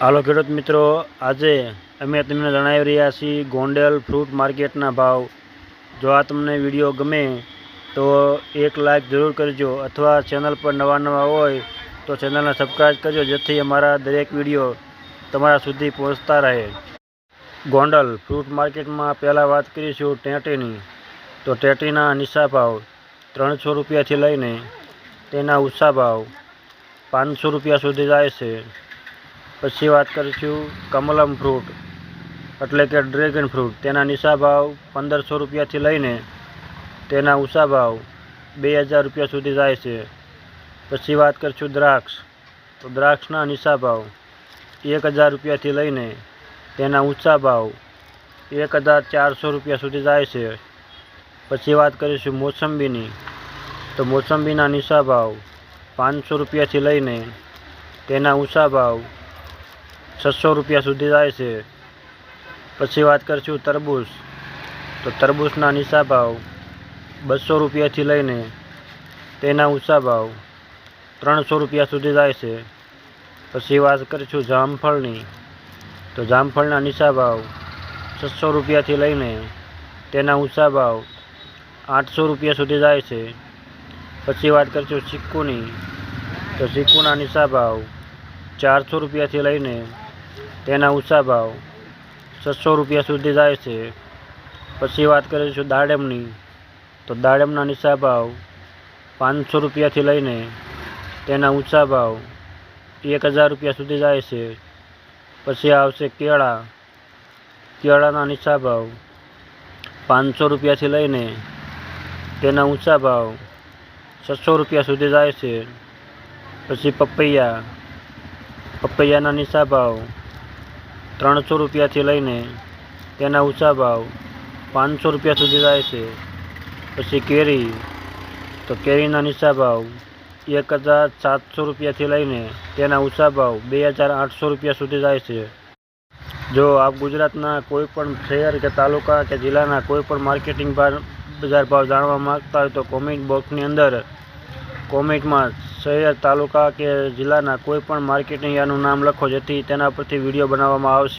હાલો ખેડૂત મિત્રો, આજે અમે તમને જણાવી રહ્યા છીએ ગોંડલ ફ્રૂટ માર્કેટના ભાવ. જો આ તમને વીડિયો ગમે તો એક લાઇક જરૂર કરજો અથવા ચેનલ પર નવા નવા હોય તો ચેનલને સબસ્ક્રાઈબ કરજો, જેથી અમારા દરેક વીડિયો તમારા સુધી પહોંચતા રહે. ગોંડલ ફ્રૂટ માર્કેટમાં પહેલાં વાત કરીશું ટેટીની. તો ટેટીના નિશા ભાવ ત્રણસો રૂપિયાથી લઈને તેના ઊંચા ભાવ પાંચસો રૂપિયા સુધી જાય છે. પછી વાત કરીશું કમલમ ફ્રૂટ એટલે કે ડ્રેગન ફ્રૂટ તેના નિશા ભાવ પંદરસો રૂપિયાથી લઈને તેના ઊંચા ભાવ બે હજાર રૂપિયા સુધી જાય છે. પછી વાત કરીશું દ્રાક્ષ. તો દ્રાક્ષના નિશા ભાવ એક હજાર રૂપિયાથી લઈને તેના ઊંચા ભાવ એક હજાર ચારસો રૂપિયા સુધી જાય છે. પછી વાત કરીશું મોસંબીની. તો મોસંબીના નિશા ભાવ પાંચસો રૂપિયાથી લઈને તેના ઊંચા ભાવ છસો રૂપિયા સુધી જાય છે. પછી વાત કરીશું તરબૂચ. તો તરબૂચના નીચા ભાવ બસો રૂપિયાથી લઈને તેના ઊંચા ભાવ ત્રણસો રૂપિયા સુધી જાય છે. પછી વાત કરીશું જામફળની. તો જામફળના નીચા ભાવ છસો રૂપિયાથી લઈને તેના ઊંચા ભાવ આઠસો રૂપિયા સુધી જાય છે. પછી વાત કરીશું ચીકુની. તો ચીકુના નીચા ભાવ ચારસો રૂપિયાથી લઈને તેના ઊંચા ભાવ છસો રૂપિયા સુધી જાય છે. પછી વાત કરીશું દાડમની. તો દાડમના નીચા ભાવ પાંચસો રૂપિયાથી લઈને તેના ઊંચા ભાવ એક હજાર રૂપિયા સુધી જાય છે. પછી આવશે કેળા. કેળાના નીચા ભાવ પાંચસો રૂપિયાથી લઈને તેના ઊંચા ભાવ છસો રૂપિયા સુધી જાય છે. પછી પપૈયા. પપૈયાના નીચા ભાવ ત્રણસો રૂપિયાથી લઈને તેના ઊંચા ભાવ પાંચસો રૂપિયા સુધી જાય છે. પછી કેરી, તો કેરીના નીચા ભાવ એક હજાર સાતસો રૂપિયાથી લઈને તેના ઊંચા ભાવ બે હજાર આઠસો રૂપિયા સુધી જાય છે. જો આપ ગુજરાતના કોઈ પણ શહેર કે તાલુકા કે જિલ્લાના કોઈ પણ માર્કેટિંગ બજાર ભાવ જાણવા માગતા હોય તો કોમેન્ટ બોક્સની અંદર કોમેન્ટમાં શહેર, તાલુકા કે જિલ્લાના કોઈ પણ માર્કેટિંગ યાર્ડનું નામ લખો જેથી તેના પરથી વીડિયો બનાવવામાં આવશે.